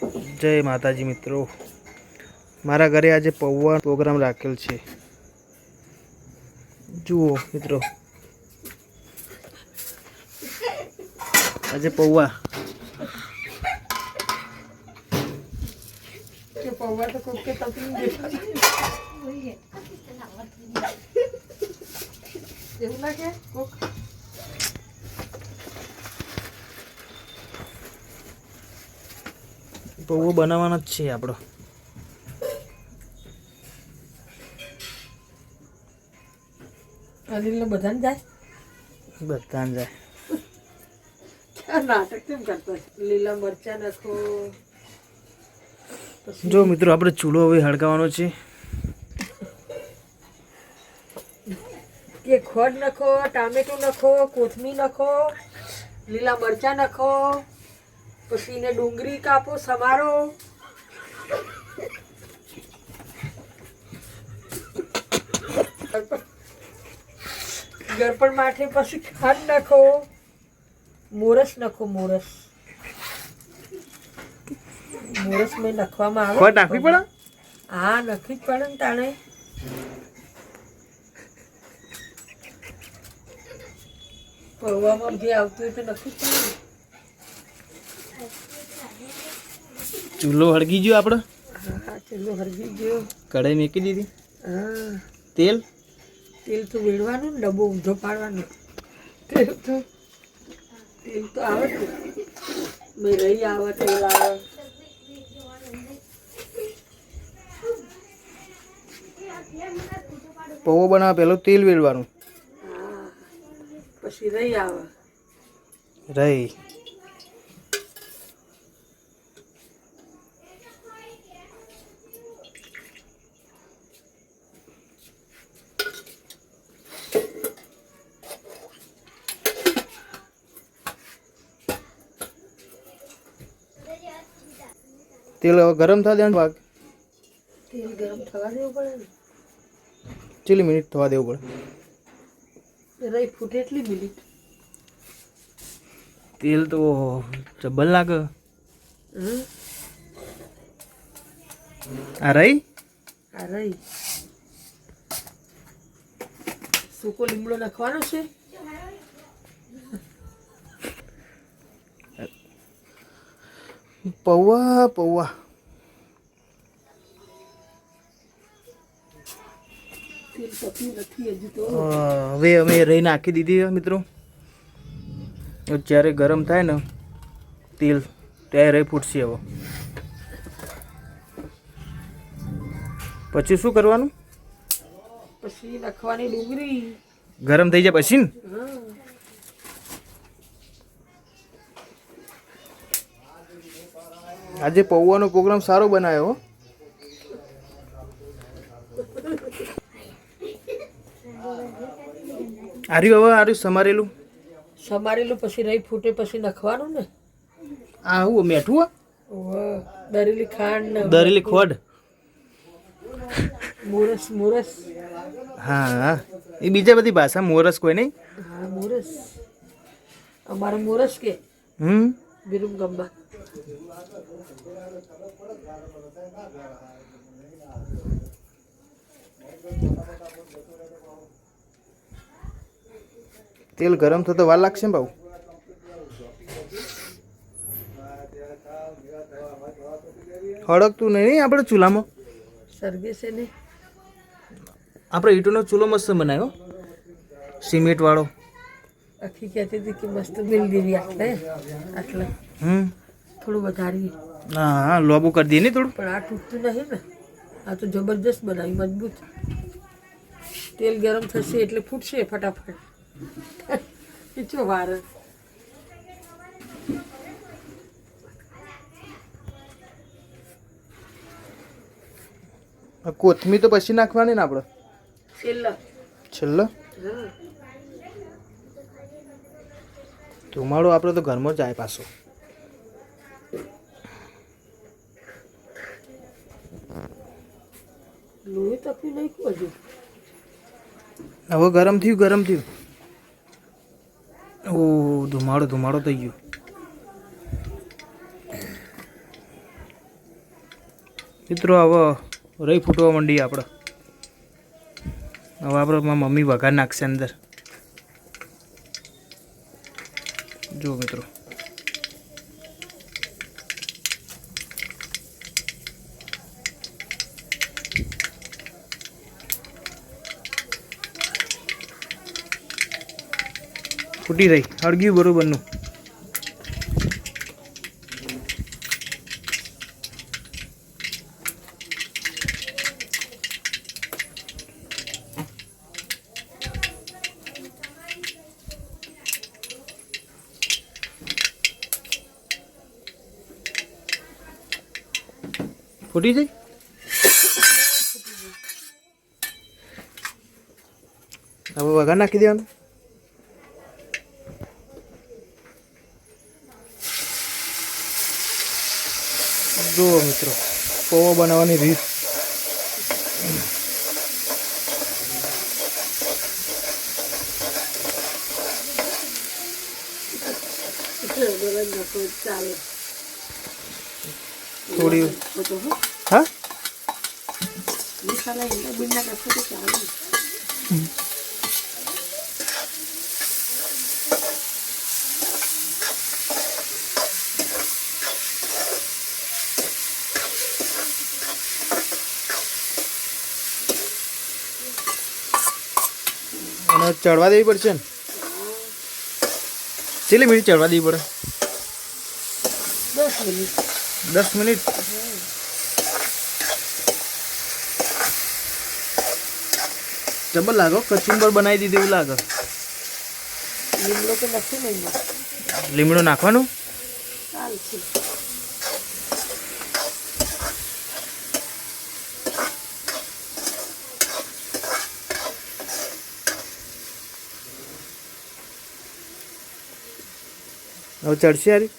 જય માતાજી મિત્રો. મારા ઘરે આજે પૌવા પ્રોગ્રામ રાખેલ છે. જુઓ મિત્રો. આજે પૌવા. પૌવા તો કોક કે તપી એવું લાગે કોક? પૌવો બનાવવાનો જ છે આપણો. બધાને જાય? બધાને જાય. નાટક કેમ કરતા લીલા મરચા નાખો. જો મિત્રો આપણે ચૂલો હવે હળગાવવાનો છે. કે ખોડ નાખો ટામેટું નાખો કોથમીર નાખો લીલા મરચા નાખો. પછી ને ડુંગળી કાપો સમારો. ગળપણ માટે પછી ખાંડ નાખો. મોરસ નાખો મોરસ. મોરસ મેં નાખવામાં આવે નાખવી પડે? હા નખી જ પડે ને તાણે. પૌવામાં જે આવતું હોય તો નખી જ પડે. ચૂલો હળગી ગયો આપણે? ચૂલો હળગી ગયો. કઢાઈ મેકી દીધી? તેલ? તેલ તો વેડવાનું ડબ્બો ઊંધો પાડવાનો. તેલ તો તેલ તો આવે મેં રહી આવે તેલ આવે. પૌવો બનાવવા પેલો તેલ વેળવાનું પછી રહી આવે. રહી. તેલ હવે ગરમ થવા દેવાનું ભાગ. તેલ ગરમ થવા દેવું પડે ને? મિનિટ થવા દેવું પડે. રહી ફૂટે એટલી મિનિટ. તેલ તો જબ્બર લાગે. આ રહી આ રહી સૂકો લીમડો નાખવાનો છે. પૌવા પૌવા. હવે અમે રહી નાખી દીધી મિત્રો. જ્યારે ગરમ થાય ને તેલ ત્યારે રહી ફૂટશે હવે. પછી શું કરવાનું? પછી નાખવાની ડુંગળી. ગરમ થઈ જાય પછી ને? આજે પૌવાનો પ્રોગ્રામ સારો બનાવ્યો હો. આર્યું હવે આર્યું સમારેલું? સમારેલું પછી રહી ફૂટે પછી નખવાનું ને. આ હું મેઠું હો? દરેલી ખાંડ ને દરેલી ખોડ. મોરસ મોરસ. હા હા એ બીજા બધી ભાષા મોરસ કોઈ નહીં? હા મોરસ. અમારે મોરસ કે. હમ? બિરુમ ગંબા તેલ ગરમ થતો વાર લાગશે ને ભાવ હળગતું નહીં આપણે ચૂલામાં? સરગે છે ને. આપણે ઈટોનો ચૂલો મસ્ત બનાવ્યો. સિમેન્ટ વાળો આખી કહેતી હતી કે મસ્ત મિલ દેવી આટલે આટલે. હમ. થોડું વધારી હા હા લોબો કરી દઈએ ને થોડું. પણ આ તૂટતું નહીં ને. આ તો જબરજસ્ત બનાવી મજબૂત. તેલ ગરમ થશે એટલે ફૂટશે ફટાફટ. પીછો વાર. કોથમી કોથમીર તો પછી નાખવાની ને આપણે છેલ્લા. છેલ્લે? ધુમાડો આપણે તો ઘરમાં જાય પાછો. લોહી તપી નાખ્યું હજુ. હવે ગરમ થયું ગરમ થયું. ઓ, ધુમાડો ધુમાડો થઈ ગયો. મિત્રો, હવે રહી ફૂટવા માંડીએ આપણે. હવે આપણે મારા મમ્મી વઘાર નાખશે અંદર. જો મિત્રો. ફૂટી રહી. હળગ્યું બરોબરનું. ફૂટી જઈ હવે વઘાર નાખી દેવાનું. જુઓ મિત્રો પૌવા બનાવવાની રીત. થોડી હો હા મસાલા ઈંડા બીંડા નખો તો ચાલે અને ચડવા દેવી પડશે ને? કેટલી મિનિટ ચડવા દેવી પડે? દસ મિનિટ. દસ મિનિટ? જબર લાગો કચુંબર બનાવી દીધી એવું લાગે. લીમડો તો નથી લીમડો નાખવાનું? હવે ચડશે યારી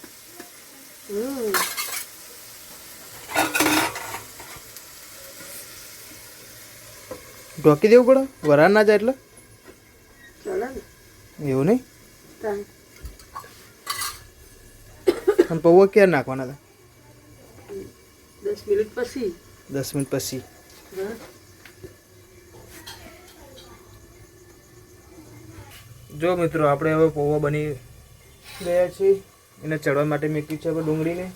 ઢોકી દેવું પડે? વરા ના જાય એટલે? એવું નહીં? અને પૌવા ક્યારે નાખવાના હતા? દસ મિનિટ પછી. દસ મિનિટ પછી. જો મિત્રો આપણે હવે પૌવા બની ગયા છે. એને ચડવા માટે મૂકી છે આપણે ડુંગળીને.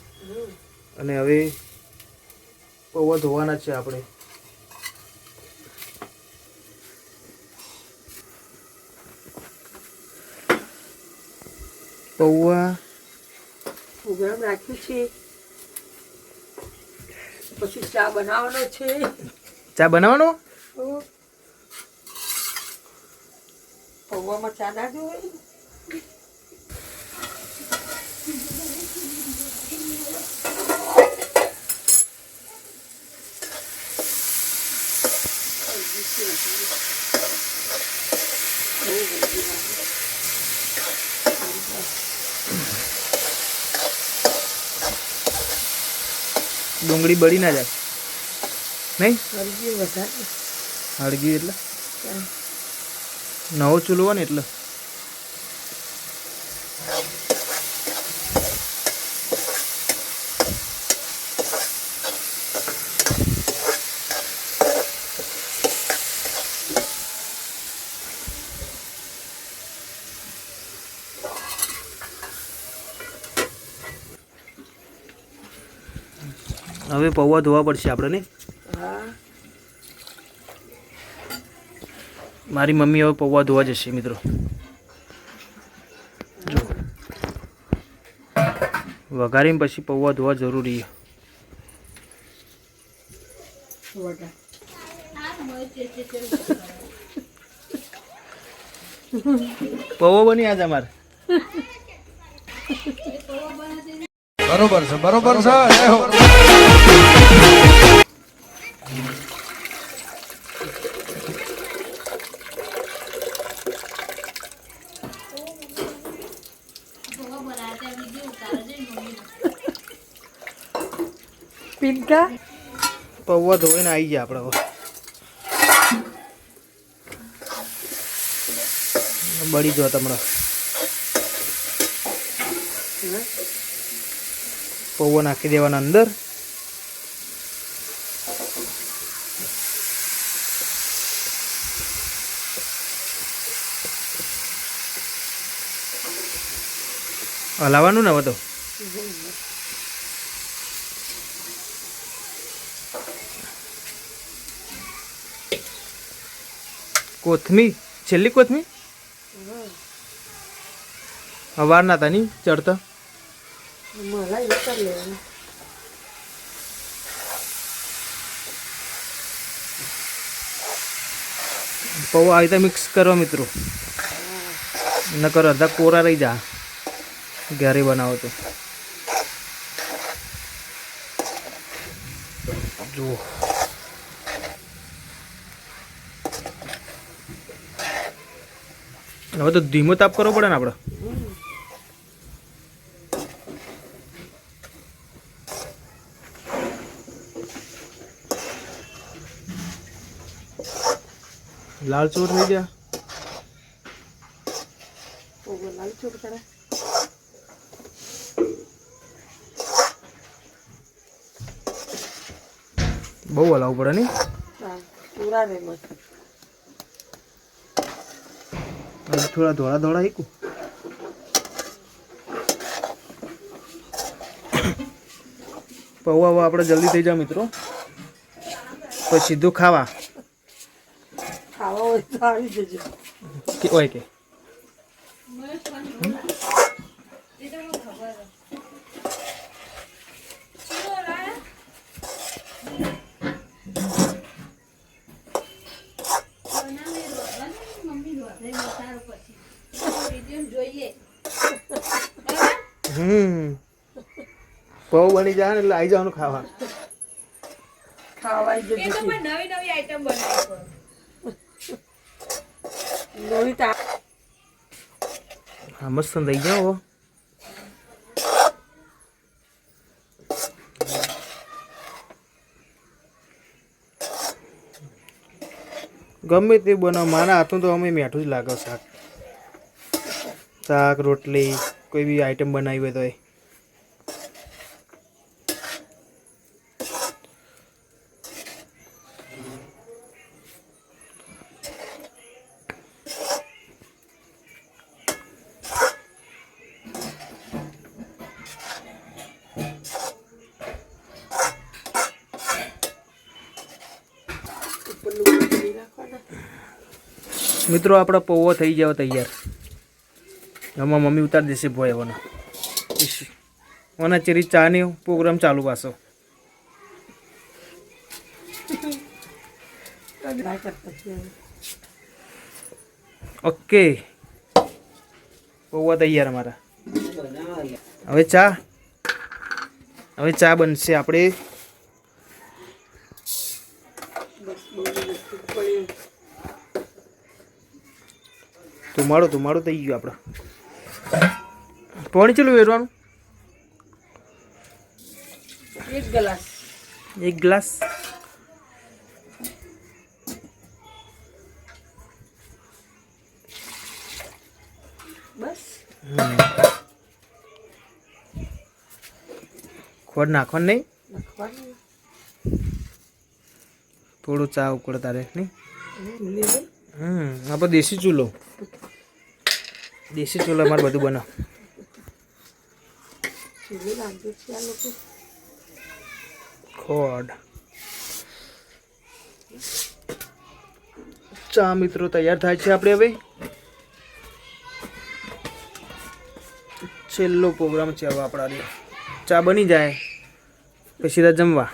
અને હવે પૌવા ધોવાના છે આપણે. પૌવા. ઉઘરામ રાખ્યું છે. પછી ચા બનાવવાનો છે. ચા બનાવવાનો? પૌવામાં ચા ના જોઈ ડુંગળી બળી ના જાય. નહીં? વધારે. હળગી એટલે? નવો ચૂલો ને એટલે. હવે પૌવા ધોવા પડશે આપણે મારી મમ્મી હવે પૌવા ધોવા જશે, મિત્રો. જો. વઘારીને પછી પૌવા ધોવા જરૂરી પૌવો બની આજે અમારે. બરોબર છે બરોબર છે. પિંકા પૌવા ધોઈને આવી ગયા આપણે બળી જો તમને પૌવા નાખી દેવાના અંદર. હલાવાનું ને હવે તો? કોથમી છેલ્લી કોથમી હવાર તા નહીં ચડતા? મલાઈ ઉતર લેવાનું પૌ આવી રીતે મિક્સ કરો મિત્રો નકર અડધા કોરા રહી જા ઘરે બનાવો તો જુઓ હવે તો ધીમો તાપ કરવો પડે ને આપણે લાલ ચોર થઈ ગયા? લાલ ચોટ કરે બહુ હલાવવું પડે નહીં? પૂરા રે મસ્ત થોડા ધોળા ધોળા હીકું પૌવા આપણે જલ્દી થઈ જાઓ મિત્રો. પછી સીધું ખાવા. ખાવા હોય તો આવી જજો કે હોય કે હમ પૌ બની જાય ને એટલે આવી જવાનું ખાવા ખાવા આવી એ તો જજો પણ નવી નવી આઈટમ બનાવી હા મસ્ત થઈ જાઓ. ગમે તે બનાવ મારા હાથનું તો અમે મીઠું જ લાગે, શાક. શાક, રોટલી, કોઈ બી આઈટમ બનાવી હોય તો મિત્રો, આપણો પૌવો થઈ જાવ તૈયાર. આમાં મમ્મી ઉતારી દેશે ભોય એવાનો. ઓના ચેરી ચાની પ્રોગ્રામ ચાલુ પાછો. ઓકે. પૌવા તૈયાર અમારા. હવે ચા. હવે ચા બનશે આપણે બસ બહુ નસીબ પડ્યું ધુમાડો ધુમાડો થઈ ગયો આપણે પાણી ચેલું વેરવાનું? એક ગ્લાસ. એક ગ્લાસ? બસ. ખોડ નાખવાનું નહીં? થોડું ચા ઉકળતા તારે નહીં? હમ આપણે દેશી ચૂલો. દેશી ચૂલા મારે બધું બનાવ. ખોડ. ચા મિત્રો તૈયાર થાય છે આપણે હવે. છેલ્લો પ્રોગ્રામ છે હવે આપણા ચા બની જાય, પછી સીધા જમવા.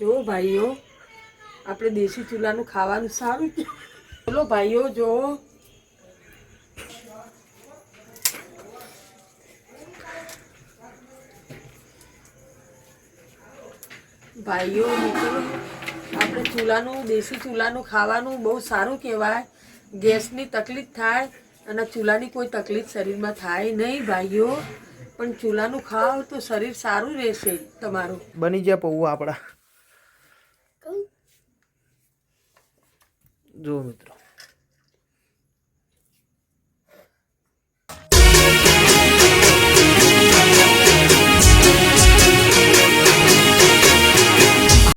જો ભાઈઓ આપણે દેશી ચૂલાનું ખાવાનું સારું બોલો ભાઈઓ જો ભાઈઓ, મિત્રો, આપણે ચૂલાનું, દેશી ચૂલાનું ખાવાનું બહુ સારું કહેવાય. ગેસની તકલીફ થાય અને ચૂલાની કોઈ તકલીફ શરીરમાં થાય નહીં ભાઈઓ. પણ ચૂલાનું ખાવ તો શરીર સારું રહેશે તમારું. બની જાય પૌવા આપણા. જો મિત્રો.